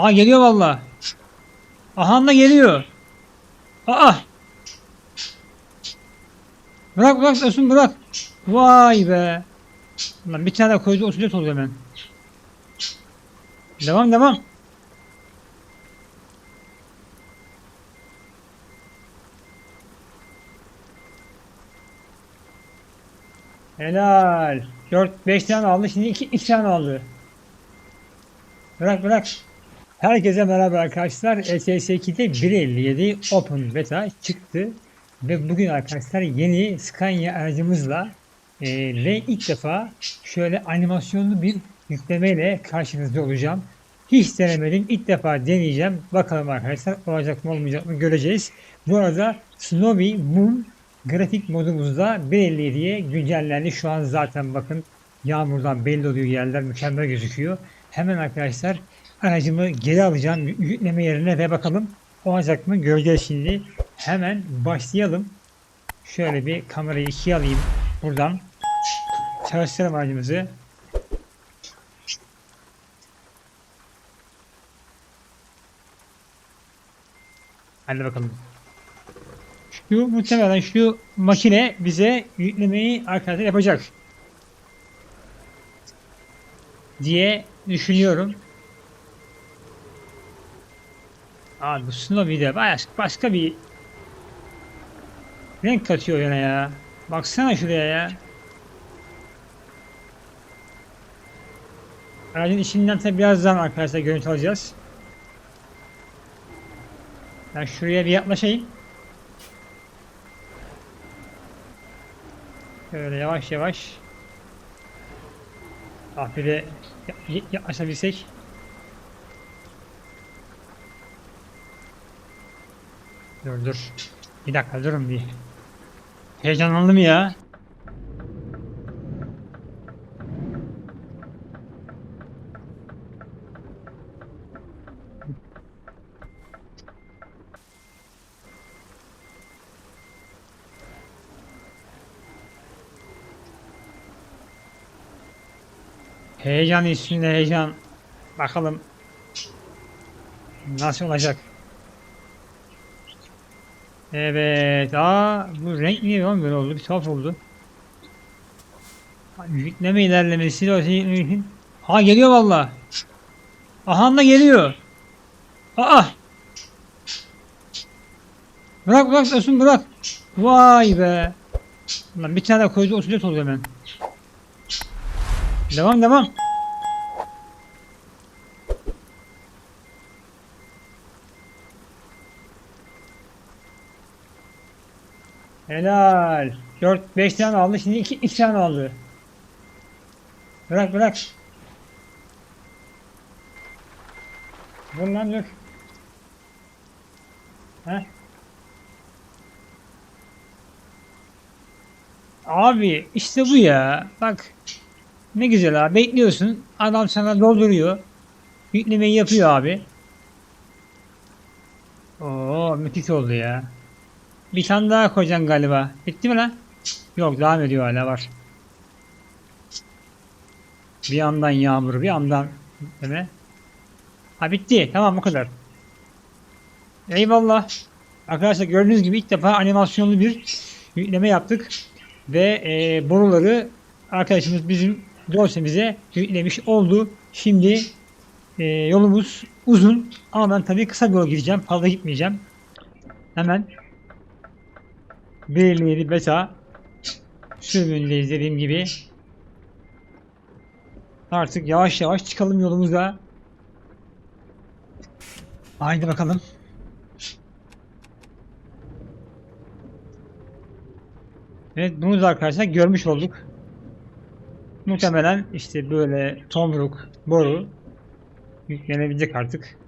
Ha geliyor valla. Aha da geliyor. Aa. Bırak bırak Tosun bırak. Vay be. Lan bir tane koydu 34 oldu hemen. Devam devam. Helal. 4 5 tane aldı. Şimdi 2 2 tane aldı. Bırak bırak. Herkese merhaba arkadaşlar. SS2'de 1.57 Open Beta çıktı. Ve bugün arkadaşlar yeni Scania aracımızla e, ve ilk defa şöyle animasyonlu bir yüklemeyle karşınızda olacağım. Hiç denemedim. İlk defa deneyeceğim. Bakalım arkadaşlar olacak mı olmayacak mı göreceğiz. Bu arada Snowy Moon grafik modumuzda 1.57'ye güncellendi. Şu an zaten bakın yağmurdan belli oluyor yerler mükemmel gözüküyor. Hemen arkadaşlar aracımı geri alacağım yükleme yerine ve bakalım olacak mı göreceğiz şimdi. Hemen başlayalım. Şöyle bir kamerayı ikiye alayım buradan. Çalıştıralım aracımızı. Hadi bakalım. Şu muhtemelen şu makine bize yüklemeyi arkadaşlar yapacak. Diye düşünüyorum. Abi bu Snowy'de baş, başka bir renk katıyor yana ya. Baksana şuraya ya. Aracın içinden tabi birazdan arkadaşlar görüntü alacağız. Ben şuraya bir yaklaşayım. Şöyle yavaş yavaş. Ah bir de ya- yaklaşabilsek. Dur dur. Bir dakika durun bir. Heyecanlandım ya. Heyecan üstünde heyecan. Bakalım nasıl olacak. Evet. Aa bu renk niye lan böyle oldu? Bir tuhaf oldu. Yükleme ilerlemesi o şey. Ha geliyor valla. Aha da geliyor. Aa. Bırak bırak Tosun bırak. Vay be. Lan bir tane koydu 34 oldu hemen. Devam devam. Helal. 4 5 tane aldı. Şimdi 2 2 tane aldı. Bırak bırak. Vur lan dur. Heh. Abi işte bu ya. Bak. Ne güzel abi. Bekliyorsun. Adam sana dolduruyor. Yüklemeyi yapıyor abi. Oo müthiş oldu ya. Bir tane daha koyacaksın galiba. Bitti mi lan? Yok devam ediyor hala var. Bir yandan yağmur bir yandan değil mi? Ha bitti. Tamam bu kadar. Eyvallah. Arkadaşlar gördüğünüz gibi ilk defa animasyonlu bir yükleme yaptık. Ve e, boruları arkadaşımız bizim dosyamıza yüklemiş oldu. Şimdi e, yolumuz uzun ama ben tabii kısa bir yol gideceğim. Fazla gitmeyeceğim. Hemen 1.57 beta sürümündeyiz dediğim gibi. Artık yavaş yavaş çıkalım yolumuza. Haydi bakalım. Evet bunu da arkadaşlar görmüş olduk. Muhtemelen işte böyle tomruk, boru yüklenebilecek artık.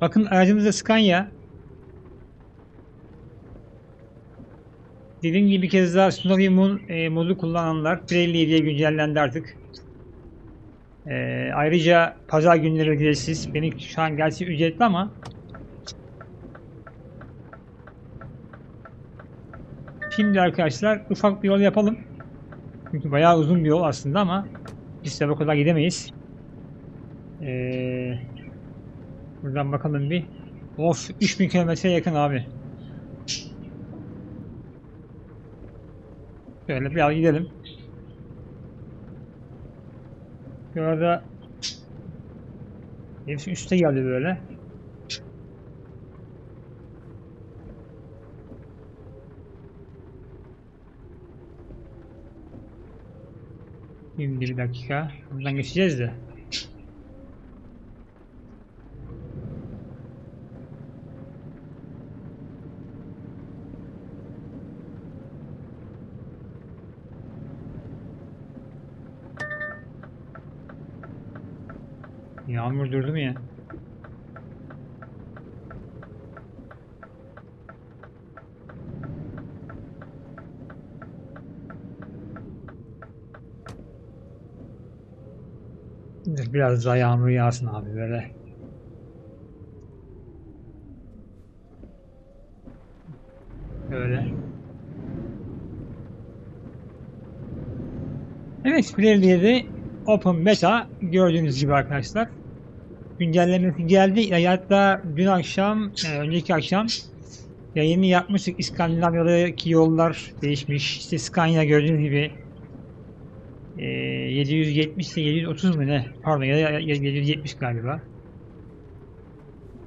Bakın aracımızda Scania. Dediğim gibi bir kez daha Snowy Moon e, modu kullananlar 1.57'ye güncellendi artık. E, ayrıca pazar günleri ücretsiz. Benim şu an gerçi ücretli ama Şimdi arkadaşlar ufak bir yol yapalım. Çünkü bayağı uzun bir yol aslında ama biz de bu kadar gidemeyiz. Ee, Buradan bakalım bir. Of 3000 kilometre yakın abi. Şöyle biraz gidelim. Bu arada hepsi üste geldi böyle. Şimdi bir dakika. Buradan geçeceğiz de. Yağmur durdu mu ya? Biraz daha yağmur yağsın abi böyle. Böyle. Evet, 1.57 Open Beta gördüğünüz gibi arkadaşlar. Güncellemesi geldi. Hatta dün akşam, e, önceki akşam yayını yapmıştık. İskandinavya'daki yollar değişmiş. İşte Scania gördüğünüz gibi e, 770 ile 730 mu ne? Pardon ya- 770 galiba.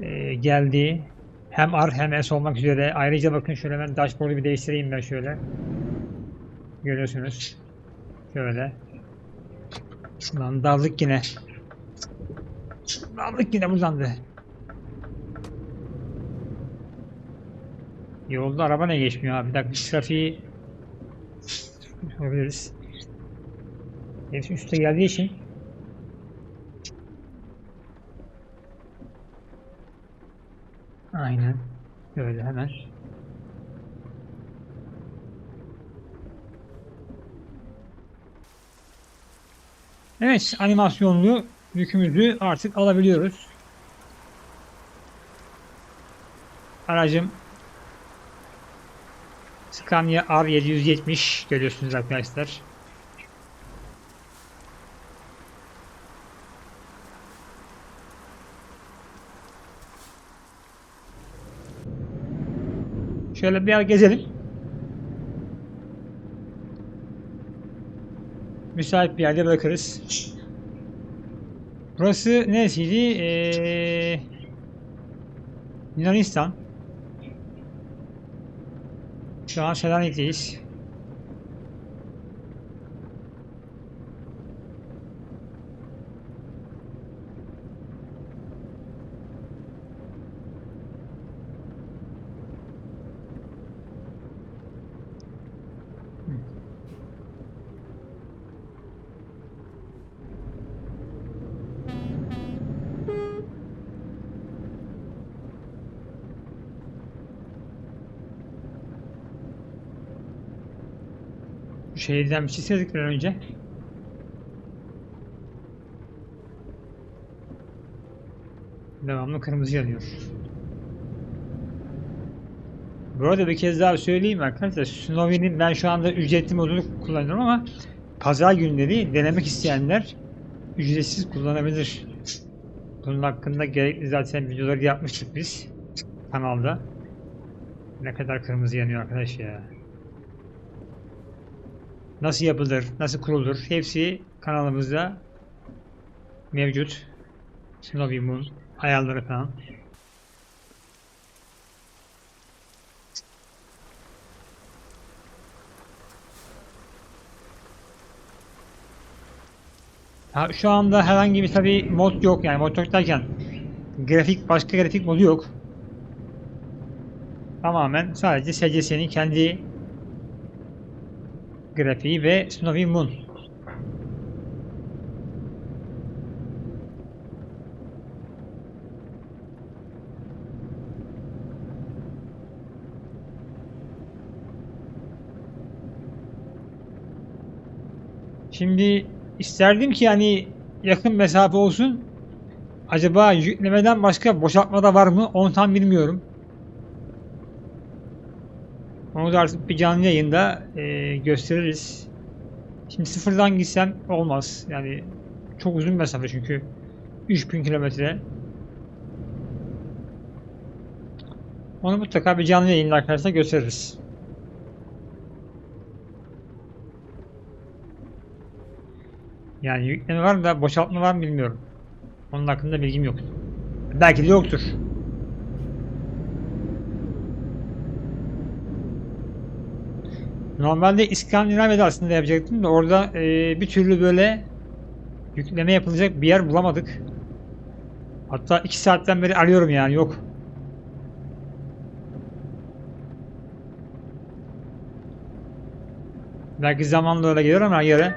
E, geldi. Hem R hem S olmak üzere. Ayrıca bakın şöyle ben dashboard'u bir değiştireyim ben şöyle. Görüyorsunuz. Şöyle. Lan daldık yine. Daldık yine uzandı. Yolda araba ne geçmiyor abi? Bir dakika trafiği yapabiliriz. Hepsi üstte geldiği için Aynen. Böyle hemen. Evet, animasyonlu yükümüzü artık alabiliyoruz. Aracım Scania R770 görüyorsunuz arkadaşlar. Şöyle bir yer gezelim. Müsait bir yerde bırakırız. Burası neresiydi? Ee, Yunanistan. Şu an Selanik'teyiz. Bu şehirden bir şey an önce. Devamlı kırmızı yanıyor. Bu arada bir kez daha söyleyeyim arkadaşlar. Snowy'nin ben şu anda ücretli modunu kullanıyorum ama pazar günleri denemek isteyenler ücretsiz kullanabilir. Bunun hakkında gerekli zaten videoları yapmıştık biz kanalda. Ne kadar kırmızı yanıyor arkadaş ya. Nasıl yapılır, nasıl kurulur hepsi kanalımızda mevcut. Moon ayarları falan. Ha, şu anda herhangi bir tabi mod yok yani mod yok derken grafik başka grafik modu yok. Tamamen sadece SCS'nin kendi grafiği ve Snowy Moon. Şimdi isterdim ki yani yakın mesafe olsun. Acaba yüklemeden başka boşaltmada var mı? Onu tam bilmiyorum. Onu da artık bir canlı yayında e, gösteririz. Şimdi sıfırdan gitsem olmaz. Yani çok uzun mesafe çünkü 3000 kilometre. Onu mutlaka bir canlı yayında arkadaşlar gösteririz. Yani yükleme var da boşaltma var mı bilmiyorum. Onun hakkında bilgim yok. Belki de yoktur. Normalde İskandinavya'da aslında yapacaktım da orada e, bir türlü böyle yükleme yapılacak bir yer bulamadık. Hatta iki saatten beri arıyorum yani yok. Belki zamanla öyle gelir ama yere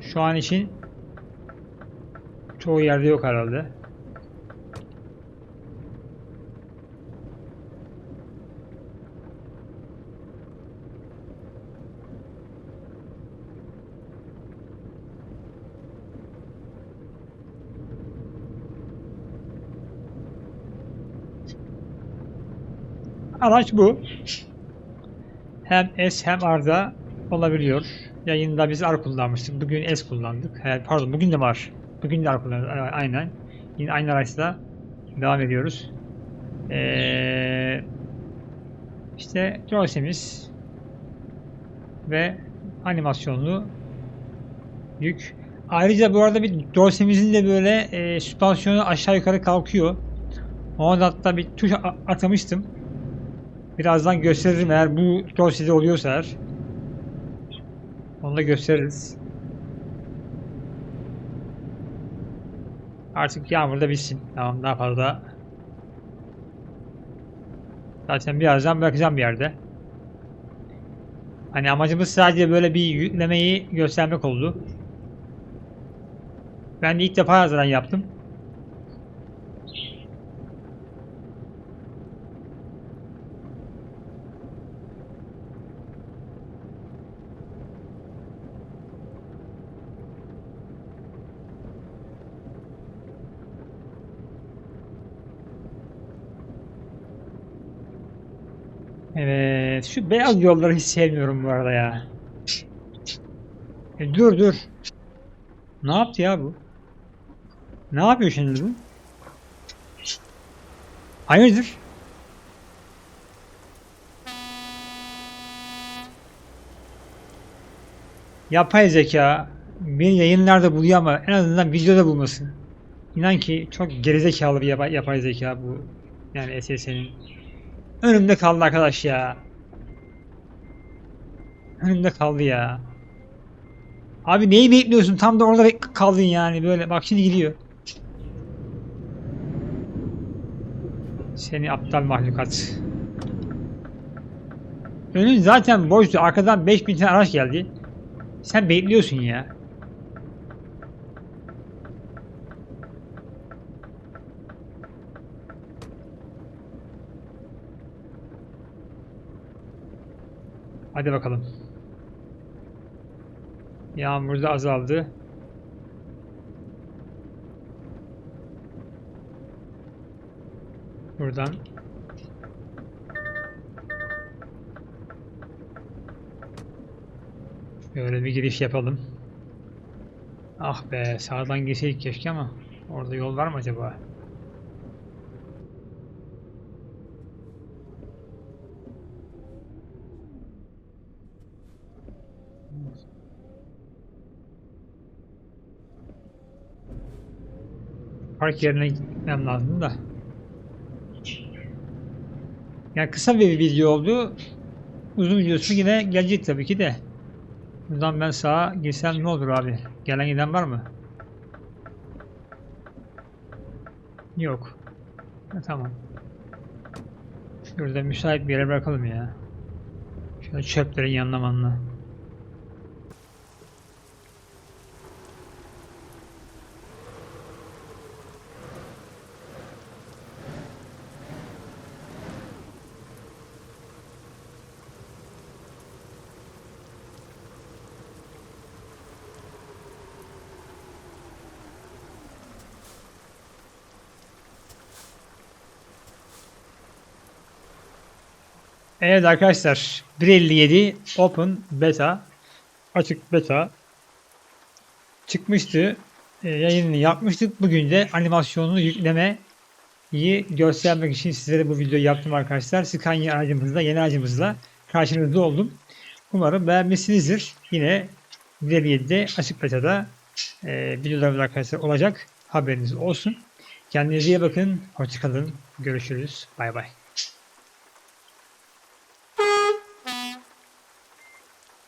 şu an için çoğu yerde yok herhalde. Araç bu. Hem S hem R'da olabiliyor. Yayında biz R kullanmıştık. Bugün S kullandık. He, pardon bugün de var. Bugün de R kullandık. Aynen. Yine aynı araçla devam ediyoruz. Ee, işte Josemiz ve animasyonlu yük. Ayrıca bu arada bir dorsemizin de böyle e, süspansiyonu aşağı yukarı kalkıyor. Ona da hatta bir tuş atamıştım. Birazdan gösteririm eğer bu dosyada oluyorsa eğer. Onu da gösteririz. Artık yağmur da bitsin. Tamam daha fazla. Zaten birazdan bırakacağım bir yerde. Hani amacımız sadece böyle bir yüklemeyi göstermek oldu. Ben de ilk defa zaten yaptım. Evet, şu beyaz yolları hiç sevmiyorum bu arada ya. E, dur dur. Ne yaptı ya bu? Ne yapıyor şimdi bu? Hayırdır? Yapay zeka beni yayınlarda buluyor ama en azından videoda bulmasın. İnan ki çok gerizekalı bir yapay, zeka bu. Yani SS'nin. Önümde kaldı arkadaş ya. Önümde kaldı ya. Abi neyi bekliyorsun? Tam da orada kaldın yani böyle. Bak şimdi gidiyor. Seni aptal mahlukat. Önün zaten boştu. Arkadan 5000 tane araç geldi. Sen bekliyorsun ya. Hadi bakalım. Yağmur da azaldı. Buradan Böyle bir giriş yapalım. Ah be sağdan girseydik keşke ama orada yol var mı acaba? Park yerine gitmem lazım da. Yani kısa bir video oldu. Uzun videosu yine gelecek tabii ki de. Buradan ben sağa girsem ne olur abi? Gelen giden var mı? Yok. Ha, tamam. Şurada müsait bir yere bırakalım ya. Şöyle çöplerin yanına manına. Evet arkadaşlar 1.57 Open Beta açık beta çıkmıştı. E, yayınını yapmıştık. Bugün de animasyonunu yükleme iyi göstermek için sizlere bu videoyu yaptım arkadaşlar. Scania aracımızla, yeni aracımızla karşınızda oldum. Umarım beğenmişsinizdir. Yine 157'de açık beta'da e, videolarımız arkadaşlar olacak. Haberiniz olsun. Kendinize iyi bakın. Hoşçakalın. Görüşürüz. Bay bay.